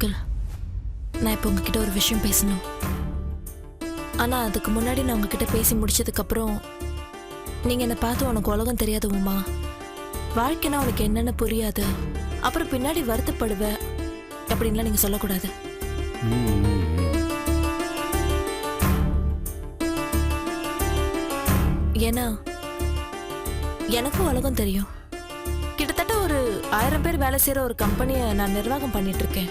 Uncle நான் இப்போ உங்ககிட்ட ஒரு விஷயம் பேசணும். ஆனால் அதுக்கு முன்னாடி நான் உங்ககிட்ட பேசி முடிச்சதுக்கப்புறம் நீங்கள் என்னை பார்த்து உனக்கு உலகம் தெரியாது உமா. வாழ்க்கைனா உனக்கு என்னென்னு புரியாது. அப்புறம் பின்னாடி வருத்தப்படுவ. அப்படின்லாம் நீங்கள் சொல்லக்கூடாது. ஏன்னா எனக்கும் உலகம் தெரியும். கிட்டத்தட்ட ஒரு ஆயிரம் பேர் வேலை செய்கிற ஒரு கம்பெனியை நான் நிர்வாகம் பண்ணிட்டு இருக்கேன்.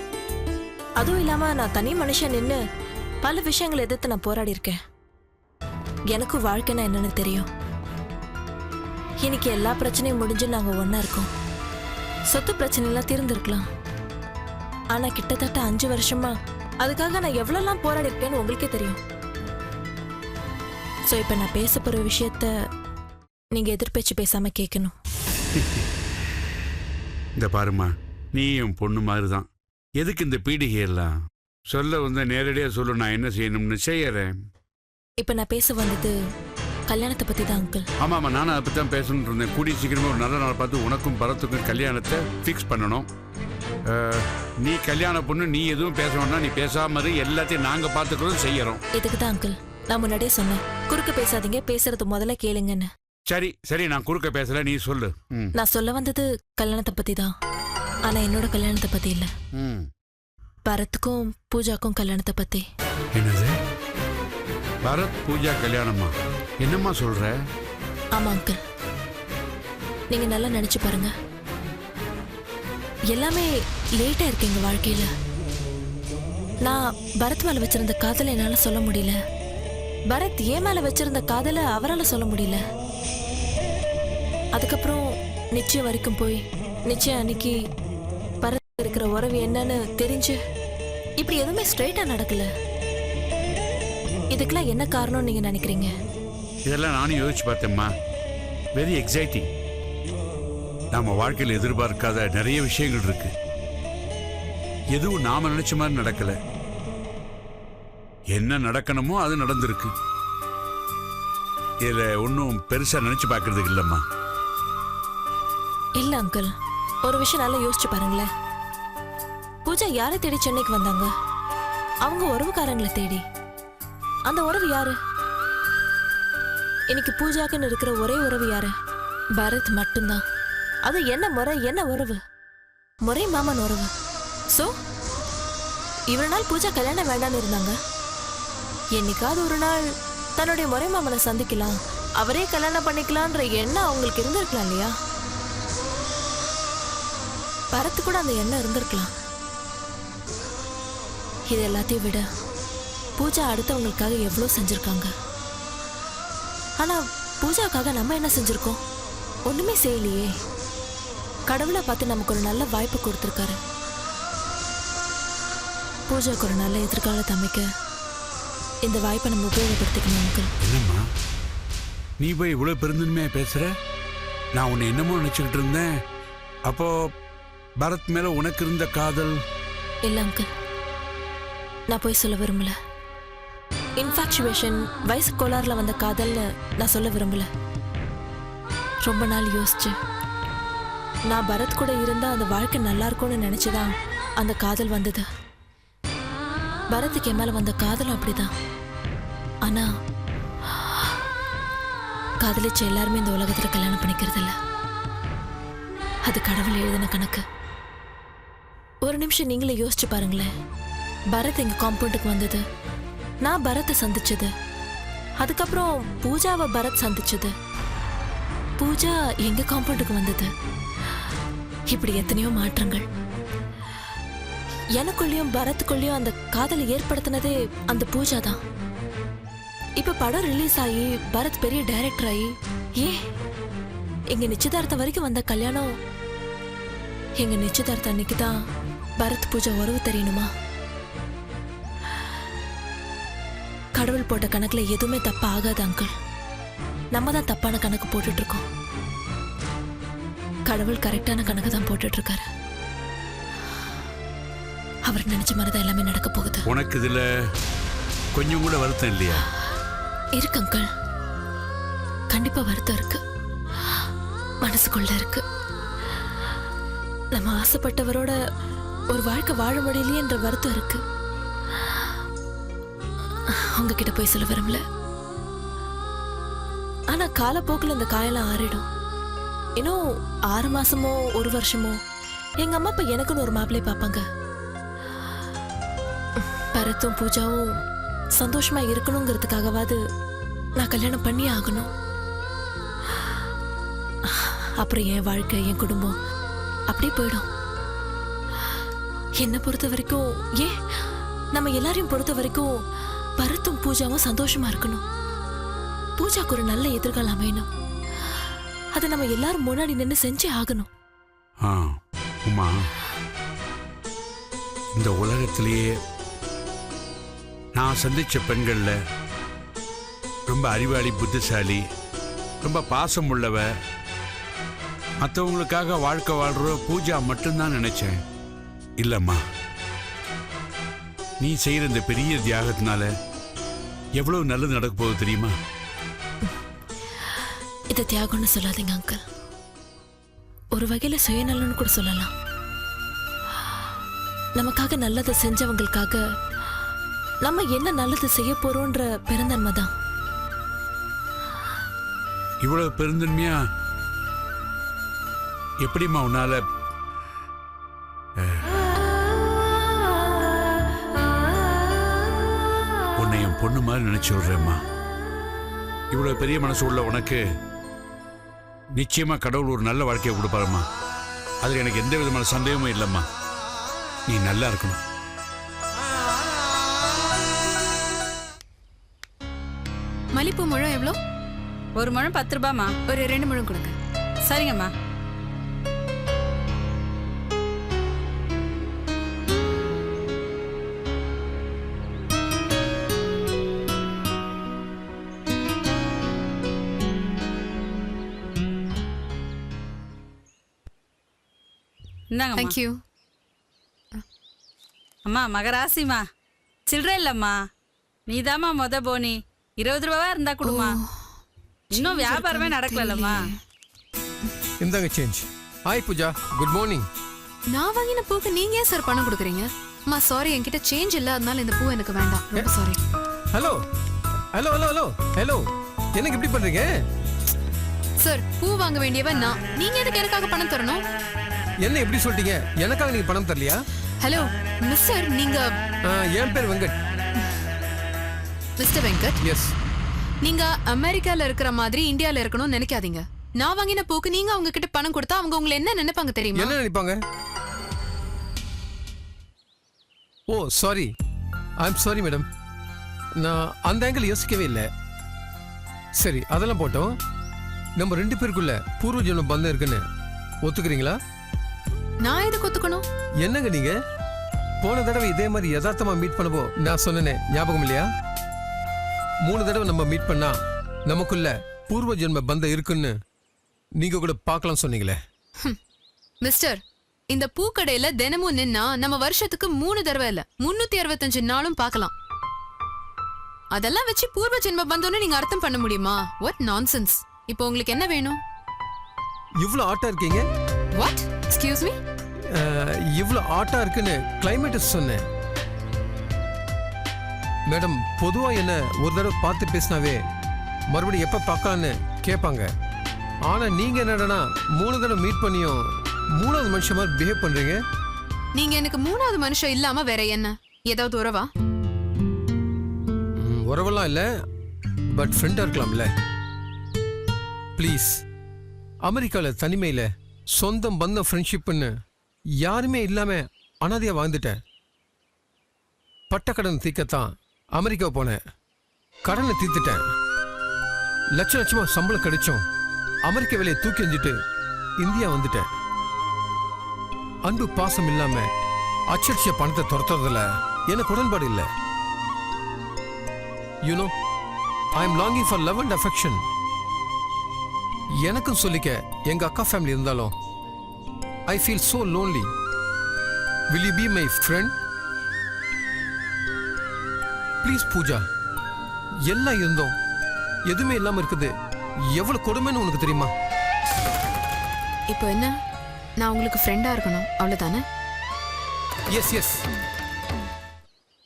அதுவும் இல்லாமல் நான் தனி மனுஷன் நின்று பல விஷயங்களை எதிர்த்து நான் போராடி இருக்கேன் எனக்கும் வாழ்க்கைனா என்னன்னு தெரியும். இன்னைக்கு எல்லா பிரச்சனையும் முடிஞ்சு நாங்கள் ஒன்றா இருக்கோம். சொத்து பிரச்சனைலாம் தீர்ந்துருக்கலாம். ஆனால் கிட்டத்தட்ட அஞ்சு வருஷமா அதுக்காக நான் எவ்வளோலாம் போராடி இருக்கேன்னு உங்களுக்கே தெரியும். ஸோ இப்போ நான் பேச போகிற விஷயத்த நீங்கள் எதிர்பேச்சு பேசாமல் கேட்கணும் இந்த பாருமா நீ என் பொண்ணு மாதிரி தான் எதுக்கு இந்த பீடிகை எல்லாம் சொல்ல வந்து நேரடியாக சொல்லு நான் என்ன செய்யணும்னு செய்யறேன் இப்போ நான் பேச வந்தது கல்யாணத்தை பற்றி தான் அங்கிள் ஆமாம்மா நானும் அதை பற்றி தான் பேசணும்னு இருந்தேன். கூடிய சீக்கிரமே ஒரு நல்ல நாள் பார்த்து உனக்கும் பரத்துக்கும் கல்யாணத்தை ஃபிக்ஸ் பண்ணணும். அஹ், நீ கல்யாண பொண்ணு நீ எதுவும் பேச வேண்டாம். நீ பேசாம இரு எல்லாத்தையும் நாங்கள் பார்த்துக்கிறதும் செய்யறோம். இதுக்கு தான் அங்கிள் நான் முன்னாடியே சொன்னேன். குறுக்க பேசாதீங்க பேசுறது முதல்ல கேளுங்கன்னு. சரி சரி நான் குறுக்க பேசல நீ சொல்லு. ம். நான் சொல்ல வந்தது கல்யாணத்தை பற்றி தான். ஆனால் என்னோட கல்யாணத்தை பற்றி இல்லை. பரத்துக்கும் பூஜாக்கும் கல்யாணத்தை பற்றி என்னது? பரத் பூஜா கல்யாணமா? என்னம்மா சொல்ற? ஆமாம் அங்கிள் நீங்கள் நல்லா நினச்சி பாருங்க. எல்லாமே லேட்டாக இருக்கு எங்கள் வாழ்க்கையில். நான் பரத் மேலே வச்சிருந்த காதலை என்னால் சொல்ல முடியல. பரத் ஏன் மேலே வச்சிருந்த காதலை அவரால் சொல்ல முடியல. அதுக்கப்புறம் நிச்சயம் வரைக்கும் போய் நிச்சயம் அன்னைக்கு இருக்கிற உறவு என்னன்னு தெரிஞ்சு இப்படி எதுவுமே ஸ்ட்ரைட்டாக நடக்கல. இதுக்கெல்லாம் என்ன காரணம்னு நீங்கள் நினைக்கிறீங்க? இதெல்லாம் நானும் யோசிச்சு பார்த்தேம்மா. வெரி எக்ஸைட்டிங் நம்ம வாழ்க்கையில் எதிர்பார்க்காத நிறைய விஷயங்கள் இருக்கு. எதுவும் நாம நினைச்ச மாதிரி நடக்கல. என்ன நடக்கணுமோ அது நடந்திருக்கு. இதுல ஒன்றும் பெருசா நினைச்சு பார்க்கறதுக்கு இல்லம்மா. இல்ல அங்கிள் ஒரு விஷயம் நல்லா யோசிச்சு பாருங்களேன். பூஜா யாரை தேடி சென்னைக்கு வந்தாங்க? அவங்க உறவுக்காரங்களை தேடி. அந்த உறவு யாரு? இன்னைக்கு பூஜாக்குன்னு இருக்கிற ஒரே உறவு யாரு? பரத் மட்டும்தான். அது என்ன முறை என்ன உறவு? முறை மாமன் உறவு. சோ இவ்வளவு நாள் பூஜா கல்யாணம் வேண்டாம்னு இருந்தாங்க. என்னைக்காவது ஒரு நாள் தன்னுடைய முறை மாமனை சந்திக்கலாம். அவரே கல்யாணம் பண்ணிக்கலான்ற எண்ணம் அவங்களுக்கு இருந்திருக்கலாம் இல்லையா? பரத்து கூட அந்த எண்ணம் இருந்திருக்கலாம். இது எல்லாத்தையும் விட பூஜா அடுத்தவங்களுக்காக எவ்வளோ செஞ்சிருக்காங்க? ஆனா பூஜாக்காக நம்ம என்ன செஞ்சிருக்கோம்? ஒண்ணுமே செய்யலையே. கடவுளை பார்த்து நமக்கு ஒரு நல்ல வாய்ப்பு கொடுத்துருக்காரு. பூஜாக்கு ஒரு நல்ல எதிர்காலத்தை அமைக்க இந்த வாய்ப்பை நம்ம உபயோகப்படுத்திக்கணும் அங்கிள். என்னம்மா? நீ போய் இவ்வளவு பெருந்தன்மையா பேசுற? நான் உன்னை என்னமோ நினைச்சுக்கிட்டு இருந்தேன். அப்போ பரத் மேல உனக்கு இருந்த காதல்? இல்ல அங்கிள். நான் போய் சொல்ல விரும்பல. இன்ஃபாக்சுவேஷன் வயசு கோளாறுல வந்த காதல்னு நான் சொல்ல விரும்பல. ரொம்ப நாள் யோசிச்சு. நான் பரத் கூட இருந்தா அந்த வாழ்க்கை நல்லா இருக்கும்னு நினைச்சுதான் அந்த காதல் வந்தது. பரத்துக்கு என் மேல வந்த காதலும் அப்படிதான். ஆனா காதலிச்ச எல்லாருமே இந்த உலகத்துல கல்யாணம் பண்ணிக்கிறது இல்ல அது கடவுள் எழுதின கணக்கு. ஒரு நிமிஷம் நீங்களே யோசிச்சு பாருங்களேன். பரத் எங்க காம்பவுண்டுக்கு வந்தது. நான் பரத்தை சந்திச்சது. அதுக்கப்புறம் பூஜாவை பரத் சந்திச்சது. பூஜா எங்க காம்பவுண்டுக்கு வந்தது. இப்படி எத்தனையோ மாற்றங்கள். எனக்குள்ளேயும் பரத்துக்குள்ளேயும் அந்த காதலை ஏற்படுத்தினதே அந்த பூஜா தான். இப்ப படம் ரிலீஸ் ஆகி பரத் பெரிய டைரக்டர் ஆகி ஏ எங்க நிச்சயதார்த்தம் வரைக்கும் வந்த கல்யாணம் எங்க நிச்சயதார்த்தம் அன்னைக்கு தான் பரத் பூஜா உறவு தெரியணுமா? கடவுள் போட்ட கணக்குல எதுவுமே தப்பா ஆகாது அங்கிள் நம்ம தான் தப்பான கணக்கு போட்டுட்டு இருக்கோம் கடவுள் கரெக்டான கணக்கு தான் போட்டுட்டு இருக்காரு அவர் நினைச்ச மாதிரி தான் எல்லாமே நடக்க போகுது. உனக்கு இதுல கொஞ்சம் கூட வருத்தம் இல்லையா? இருக்கு அங்கிள் கண்டிப்பா வருத்தம் இருக்கு. மனசுக்குள்ள இருக்கு. நம்ம ஆசைப்பட்டவரோட ஒரு வாழ்க்கை வாழ முடியலையேன்ற வருத்தம் அவங்க கிட்ட போய் சொல்ல விரும்பல. ஆனா காலப்போக்கில் இந்த காயெல்லாம் ஆறிடும். இன்னும் ஆறு மாசமோ ஒரு வருஷமோ எங்க அம்மா அப்பா எனக்குன்னு ஒரு மாப்பிள்ளை பார்ப்பாங்க. பரத்தும் பூஜாவும் சந்தோஷமா இருக்கணுங்கிறதுக்காகவாது நான் கல்யாணம் பண்ணி ஆகணும். அப்புறம் என் வாழ்க்கை என் குடும்பம் அப்படியே போயிடும். என்னை பொறுத்த வரைக்கும் ஏன்? நம்ம எல்லாரையும் பொறுத்த வரைக்கும் பரத்தும் பூஜாவும் சந்தோஷமா இருக்கணும். பூஜாக்கு ஒரு நல்ல எதிர்காலம் அமையணும். அதை நம்ம எல்லாரும் முன்னாடி நின்று செஞ்சே ஆகணும். ஆ உமா. இந்த உலகத்திலேயே நான் சந்திச்ச பெண்கள்ல ரொம்ப அறிவாளி புத்திசாலி ரொம்ப பாசம் உள்ளவ மற்றவங்களுக்காக வாழ்க்கை வாழ்ற பூஜா மட்டும்தான் நினைச்சேன். இல்லம்மா. நீ செய்யற இந்த பெரிய தியாகத்தினால எவ்வளவு நல்லது நடக்க போகுது தெரியுமா? இதை தியாகம்னு சொல்லாதீங்க அங்கிள் ஒரு வகையில சுயநலன்னு கூட சொல்லலாம். நமக்காக நல்லதை செஞ்சவங்களுக்காக நம்ம என்ன நல்லது செய்ய போறோன்ற பெருந்தன்மை தான். இவ்வளவு பெருந்தன்மையா? எப்படிம்மா உன்னால விடுறேம்மா இவ்வளவு பெரிய மனசு உள்ள உனக்கு நிச்சயமா கடவுள் ஒரு நல்ல வாழ்க்கையை கொடுப்பாரும்மா. அதுல எனக்கு எந்த விதமான சந்தேகமும் இல்லைம்மா. நீ நல்லா இருக்கணும். மல்லிப்பூ முழம் எவ்வளோ? ஒரு முழம் பத்து ரூபாமா ஒரு ரெண்டு முழம் கொடுங்க. சரிங்கம்மா. இந்தாங்கம்மா. தேங்க்யூ அம்மா மகராசிமா சில்லற இல்லம்மா. நீதாம்மா மொத போனி. இருபது ரூபாவா இருந்தா கொடுமா இன்னும் வியாபாரமே நடக்கலம்மா இந்தாங்க change hi Pooja. Good morning நான் வாங்கின பூக்கு நீங்க ஏன் சார் பணம் கொடுக்குறீங்க? அம்மா சாரி என்கிட்ட சேஞ்ச் இல்ல அதனால இந்த பூ எனக்கு வேண்டாம். ரொம்ப sorry hello hello hello hello hello எனக்கு இப்படி பண்றீங்க? சார் பூ வாங்க வேண்டியவன் நான். நீங்க எதுக்கு எனக்காக பணம் தரணும்? என்ன எப்படி சொல்லிட்டீங்க? எனக்காக நீங்க பணம் தரலையா? ஹலோ மிஸ்டர் நீங்க என் பேர் வெங்கட். மிஸ்டர் வெங்கட்? எஸ் நீங்க அமெரிக்கால இருக்கிற மாதிரி இந்தியால இருக்கணும்னு நினைக்காதீங்க. நான் வாங்கின பூக்கு நீங்க அவங்க கிட்ட பணம் கொடுத்தா அவங்க உங்களை என்ன நினைப்பாங்க தெரியுமா? என்ன நினைப்பாங்க? ஓ sorry I am sorry madam நான் அந்த ஆங்கிள் யோசிக்கவே இல்லை. சரி அதெல்லாம் போட்டோம். நம்ம ரெண்டு பேருக்குள்ள பூர்வ ஜென்ம பந்தம் இருக்குன்னு. ஒத்துக்கிறீங்களா? நான் எதுக்கு ஒத்துக்கணும் என்னங்க நீங்க? போன தடவை இதே மாதிரி யதார்த்தமா மீட் பண்ணப்போ நான் சொன்னேனே ஞாபகம் இல்லையா? மூணு தடவை நம்ம மீட் பண்ணா நமக்குள்ள பூர்வ ஜென்ம பந்தம் இருக்குன்னு நீங்க கூட பார்க்கலாம் சொன்னீங்களே. மிஸ்டர் இந்த பூக்கடையில தினமும் நின்னா நம்ம வருஷத்துக்கு மூணு தடவை இல்ல முன்னூத்தி அறுபத்தஞ்சு நாளும் பார்க்கலாம். அதெல்லாம் வச்சு பூர்வ ஜென்ம பந்தம்னு நீங்க அர்த்தம் பண்ண முடியுமா? வாட் நான்சென்ஸ் இப்போ உங்களுக்கு என்ன வேணும்? இவ்வளோ ஆட்டா இருக்கீங்க? வாட் எக்ஸ்கியூஸ் மீ இவ்வளோ ஆட்டா இருக்குன்னு கிளைமேட் சொன்னேன். மேடம் பொதுவா என்ன ஒரு தடவை பார்த்து பேசினாவே மறுபடியும் எப்ப பார்க்கலான்னு கேட்பாங்க ஆனா நீங்க என்னடனா மூணு தடவை மீட் பண்ணியும் மூணாவது மனுஷன் மாதிரி பிஹேவ் பண்றீங்க. நீங்க எனக்கு மூணாவது மனுஷன் இல்லாம வேற என்ன? ஏதாவது உறவா? உறவெல்லாம் இல்லை. பட் ஃப்ரெண்டாக இருக்கலாம்ல. ப்ளீஸ் அமெரிக்காவில் தனிமையில் சொந்தம் பந்தம் ஃப்ரெண்ட்ஷிப்னு யாருமே இல்லாமல் அனாதையாக வாழ்ந்துட்டேன் பட்ட கடன் தீர்க்கத்தான் அமெரிக்கா போனேன் கடனை தீர்த்துட்டேன் லட்ச லட்சமாக சம்பளம் கிடைச்சும் அமெரிக்க வேலையை தூக்கி எஞ்சிட்டு இந்தியா வந்துட்டேன் அன்பு பாசம் இல்லாம அச்சடிச்ச பணத்தை துரத்துறதுல எனக்கு உடன்பாடு இல்லை. You know I am longing for love and affection எனக்கும் சொல்லிக்க எங்க அக்கா ஃபேமிலி இருந்தாலும் I feel so lonely. Will you be my friend please Pooja எல்லாம் இருந்தோம். எதுவுமே இல்லாம இருக்குது. எவ்வளவு கொடுமைன்னு உனக்கு தெரியுமா? இப்போ என்ன? நான் உங்களுக்கு ஃப்ரெண்டா இருக்கணும். அவ்வளவுதானே? எஸ் எஸ்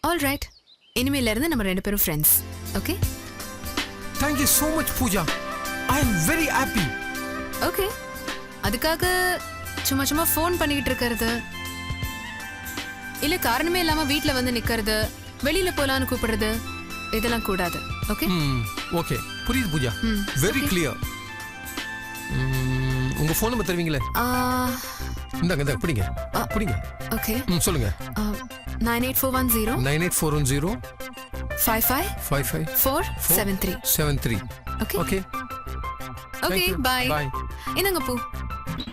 ஆல் ரைட் இனிமேல இருந்து நம்ம ரெண்டு பேரும் friends okay thank you so much Pooja I am very happy okay அதுக்காக சும்மா சும்மா ஃபோன் பண்ணிக்கிட்டு இருக்கிறது. இல்ல காரணமே இல்லாம வீட்ல வந்து நிக்கிறது வெளியில போலான்னு கூப்பிடுறது இதெல்லாம் கூடாது. ஓகே ஓகே புரியுது பூஜா. வெரி கிளியர் உங்க ஃபோன் நம்பர் தருவீங்களே? இந்தாங்க இந்தாங்க பிடிங்க. பிடிங்க. ஓகே சொல்லுங்க. Nine eight four one zero nine eight four one zero five five five five four seven three seven three okay okay okay. Bye Bye. என்னங்க பூ?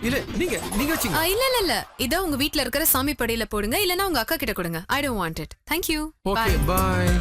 இல்ல நீங்க நீங்க வச்சுங்க. ஆ, இல்ல இல்ல இல்ல. இதோ உங்க வீட்ல இருக்கிற சாமி படியில போடுங்க இல்லனா உங்க அக்கா கிட்ட கொடுங்க. I don't want it thank you okay bye